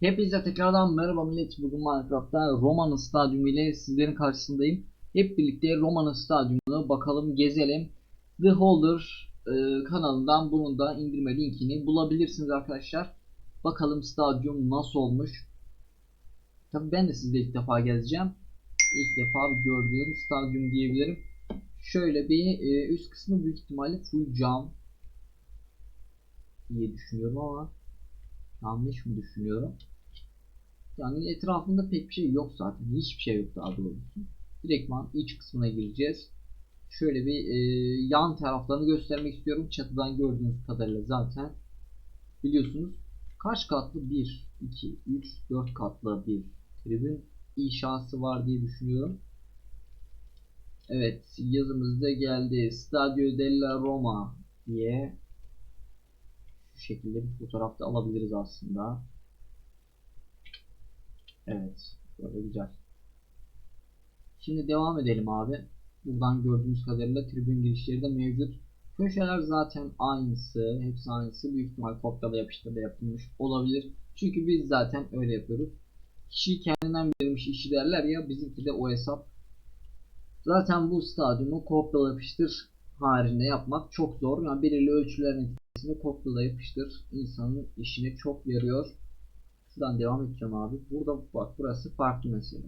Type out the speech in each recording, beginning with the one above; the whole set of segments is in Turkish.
Hepinize tekrardan merhaba millet. Bugün Minecraft'ta Roma'nın stadyumu ile sizlerin karşısındayım. Hep birlikte Roma'nın stadyumunu bakalım gezelim. The Holder e, kanalından bunun da indirme linkini bulabilirsiniz arkadaşlar. Bakalım stadyum nasıl olmuş. Tabi ben de sizle ilk defa gezeceğim. İlk defa gördüğüm stadyum diyebilirim. Şöyle bir e, üst kısmı büyük ihtimalle full cam diye düşünüyorum ama yanlış mı düşünüyorum? Yani etrafında pek bir şey yok zaten. Hiçbir şey yok daha doğrusu. Direktman iç kısmına gireceğiz. Şöyle bir e, yan taraflarını göstermek istiyorum. Çatıdan gördüğünüz kadarıyla zaten biliyorsunuz. Kaç katlı? 1, 2, 3, 4 katlı bir tribün inşası var diye düşünüyorum. Evet yazımız da geldi. Stadio della Roma diye şekilde bir fotoğrafta alabiliriz aslında. Evet. Böyle güzel. Şimdi devam edelim abi. Buradan gördüğümüz kadarıyla tribün girişleri de mevcut. Köşeler zaten aynısı. Hepsi aynısı. Büyük ihtimal kopyala yapıştırda yapılmış olabilir. Çünkü biz zaten öyle yapıyoruz. Kişi kendinden verilmiş işi derler ya bizimki de o hesap. Zaten bu stadyumu kopyala yapıştır haricinde yapmak çok zor. Yani belirli ölçülerin neticesinde kopyala yapıştır insanın işine çok yarıyor. Şuradan devam edeceğim abi. Burada bak burası farklı mesela.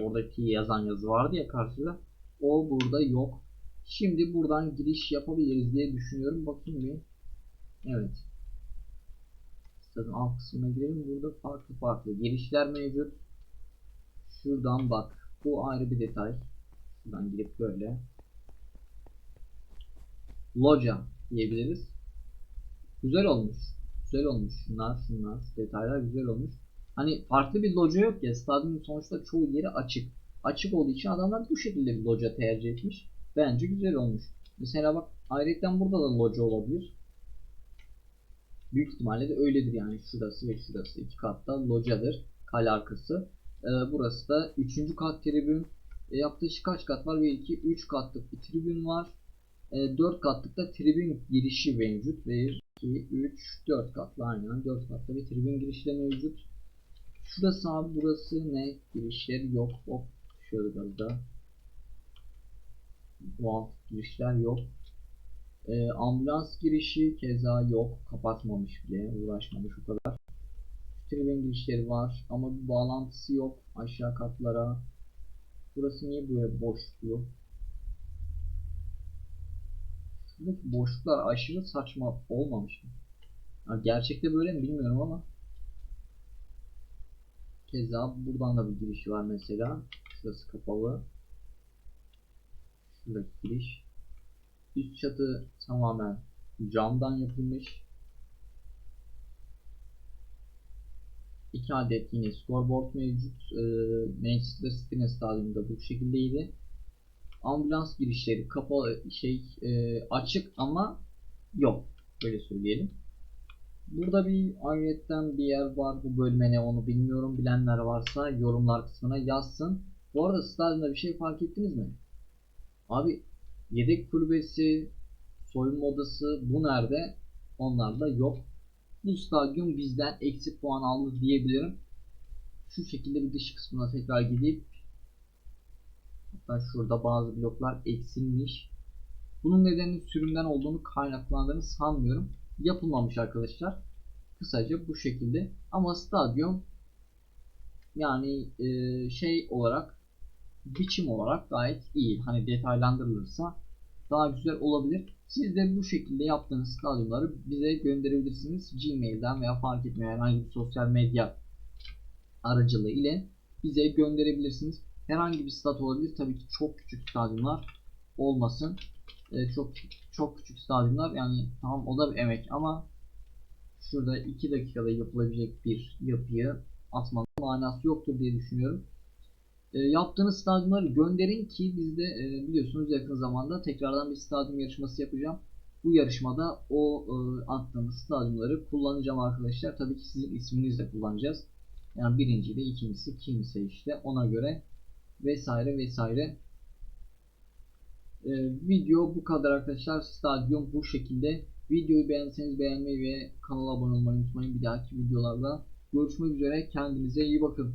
Oradaki yazan yazı vardı ya karşıda. O burada yok. Şimdi buradan giriş yapabiliriz diye düşünüyorum. Bakayım bir. Evet. Stadın alt kısmına girelim. Burada farklı farklı girişler mevcut. Şuradan bak. Bu ayrı bir detay. Şuradan girip böyle. Loca diyebiliriz. Güzel olmuş. Güzel olmuş. Şunlar şunlar. Detaylar güzel olmuş. Hani farklı bir loca yok ya. Stadyumun sonuçta çoğu yeri açık. Açık olduğu için adamlar bu şekilde bir loca tercih etmiş. Bence güzel olmuş. Mesela bak ayrıca burada da loca olabilir. Büyük ihtimalle de öyledir yani. Şurası ve şurası iki katta locadır. Kale arkası. Ee, burası da üçüncü kat tribün. E, yaklaşık kaç kat var? 1, 2, 3 katlık bir tribün var. E, 4 katlık da tribün girişi mevcut. 1, 2, 3, 4 katlı aynen. 4 katlı bir tribün girişi de mevcut. Şurası abi burası ne? Girişleri yok. Hop şöyle biraz. Bu alt girişler yok. E, ambulans girişi keza yok. Kapatmamış bile. Uğraşmamış o kadar. Tribün girişleri var ama bir bağlantısı yok aşağı katlara. Burası niye böyle boş duruyor? Şuradaki boşluklar aşırı saçma olmamış mı? Yani gerçekte böyle mi bilmiyorum ama. Keza buradan da bir giriş var mesela. Şurası kapalı. Şuradaki giriş. Üst çatı tamamen camdan yapılmış. İki adet yine scoreboard mevcut. Ee, Manchester City'nin stadyumunda bu şekildeydi. Ambulans girişleri kapalı şey e, açık ama yok. Böyle söyleyelim. Burada bir ayrıyetten bir yer var. Bu bölme ne onu bilmiyorum. Bilenler varsa yorumlar kısmına yazsın. Bu arada stadyumda bir şey fark ettiniz mi? Abi yedek kulübesi, soyunma odası bu nerede? Onlar da yok. Bu stadyum bizden eksi puan aldı diyebilirim. Şu şekilde bir dış kısmına tekrar gidip hatta şurada bazı bloklar eksilmiş. Bunun nedeni sürümden olduğunu kaynaklandığını sanmıyorum. Yapılmamış arkadaşlar. Kısaca bu şekilde. Ama stadyum yani e, şey olarak biçim olarak gayet iyi. Hani detaylandırılırsa daha güzel olabilir. Siz de bu şekilde yaptığınız stadyumları bize gönderebilirsiniz. Gmail'den veya fark etmeyen herhangi bir sosyal medya aracılığı ile bize gönderebilirsiniz. Herhangi bir stat olabilir. Tabii ki çok küçük stadyumlar olmasın. Ee, çok çok küçük stadyumlar yani tamam o da bir emek ama şurada 2 dakikada yapılabilecek bir yapıyı atmanın manası yoktur diye düşünüyorum. E, yaptığınız stadyumları gönderin ki biz de e, biliyorsunuz yakın zamanda tekrardan bir stadyum yarışması yapacağım. Bu yarışmada o e, attığımız stadyumları kullanacağım arkadaşlar. Tabii ki sizin isminizle kullanacağız. Yani birinci de ikincisi kimse işte ona göre vesaire vesaire. E, video bu kadar arkadaşlar. Stadyum bu şekilde. Videoyu beğenseniz beğenmeyi ve kanala abone olmayı unutmayın. Bir dahaki videolarda görüşmek üzere. Kendinize iyi bakın.